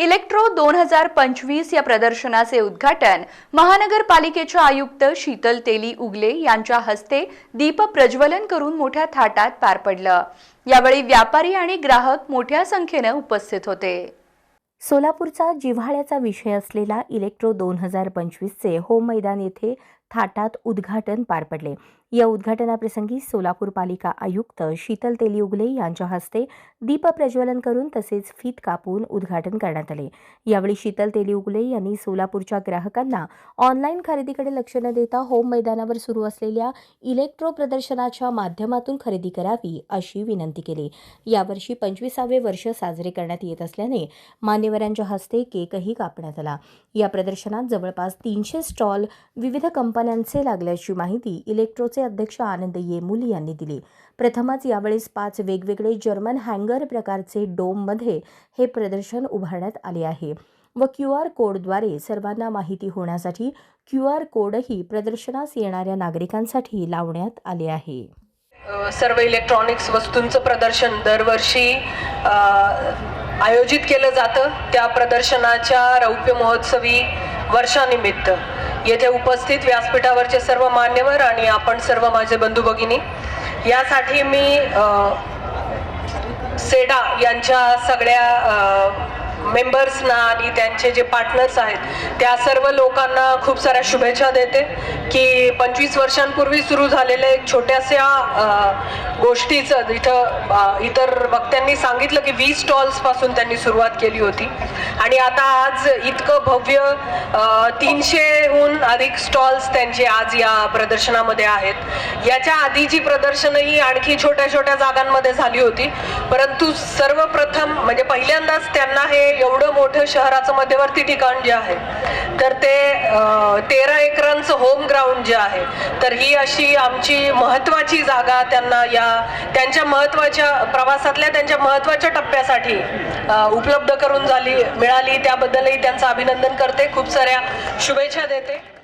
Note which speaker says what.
Speaker 1: Electro दोन हजार पंचवीस या प्रदर्शनाचे उद्घाटन महानगरपालिकेच्या आयुक्त शीतल तेली उगले यांच्या हस्ते दीप प्रज्वलन करून मोठ्या थाटात पार पडलं. यावेळी व्यापारी आणि ग्राहक मोठ्या संख्येनं उपस्थित होते.
Speaker 2: सोलापूरचा जिव्हाळ्याचा विषय असलेला इलेक्ट्रो दोन हजार पंचवीसचे होम मैदान येथे थाटात उद्घाटन पार पडले. या उद्घाटनाप्रसंगी सोलापूर पालिका आयुक्त शीतल तेली उगले यांच्या हस्ते दीप प्रज्वलन करून तसेच फीत कापून उद्घाटन करण्यात आले. यावेळी शीतल तेली उगले यांनी सोलापूरच्या ग्राहकांना ऑनलाईन खरेदीकडे लक्ष न देता होम मैदानावर सुरू असलेल्या इलेक्ट्रो प्रदर्शनाच्या माध्यमातून खरेदी करावी अशी विनंती केली. यावर्षी पंचवीसावे वर्ष साजरे करण्यात येत असल्याने मान्यवरांच्या हस्ते केकही कापण्यात आला. या प्रदर्शनात जवळपास तीनशे स्टॉल विविध कंपन्यांचे लागल्याची माहिती इलेक्ट्रोचे अध्यक्ष आनंद येमुली यांनी दिली. प्रथमच यावेळेस पाच वेगवेगळे जर्मन हँगर प्रकारचे डोममध्ये हे प्रदर्शन उभारण्यात आले आहे व क्यू आर कोडद्वारे सर्वांना माहिती होण्यासाठी क्यू आर कोडही प्रदर्शनास येणाऱ्या नागरिकांसाठी लावण्यात आले आहे.
Speaker 3: सर्व इलेक्ट्रॉनिक्स वस्तूंचं प्रदर्शन दरवर्षी आयोजित केलं जातं. त्या प्रदर्शनाच्या रौप्य महोत्सवी वर्षानिमित्त. येथे उपस्थित व्यासपीठावरचे सर्व मान्यवर आणि आपण सर्व माझे बंधू भगिनी यासाठी मी सेडा यांच्या सगळ्या मेंबर्सना आणि त्यांचे जे पार्टनर्स आहेत त्या सर्व लोकांना खूप साऱ्या शुभेच्छा देते की पंचवीस वर्षांपूर्वी सुरू झालेल्या एक छोट्याशा गोष्टीचं इथं इतर वक्त्यांनी सांगितलं की वीस स्टॉल्सपासून त्यांनी सुरुवात केली होती. आणि आता आज इतकं भव्य तीनशेहून अधिक स्टॉल्स त्यांचे आज या प्रदर्शनामध्ये आहेत. याच्या आधीची प्रदर्शनही आणखी छोट्या छोट्या जागांमध्ये झाली होती परंतु सर्व प्र पहिल्यांदाच त्यांना हे एवढं मोठं शहराचं मध्यवर्ती ठिकाण जे आहे तर ते तेरा एकरांचं होम ग्राउंड जे आहे तर ही अशी आमची महत्वाची जागा त्यांना या त्यांच्या महत्त्वाच्या प्रवासातल्या त्यांच्या महत्त्वाच्या टप्प्यासाठी उपलब्ध करून झाली मिळाली. त्याबद्दलही त्यांचं अभिनंदन करते. खूप साऱ्या शुभेच्छा देते.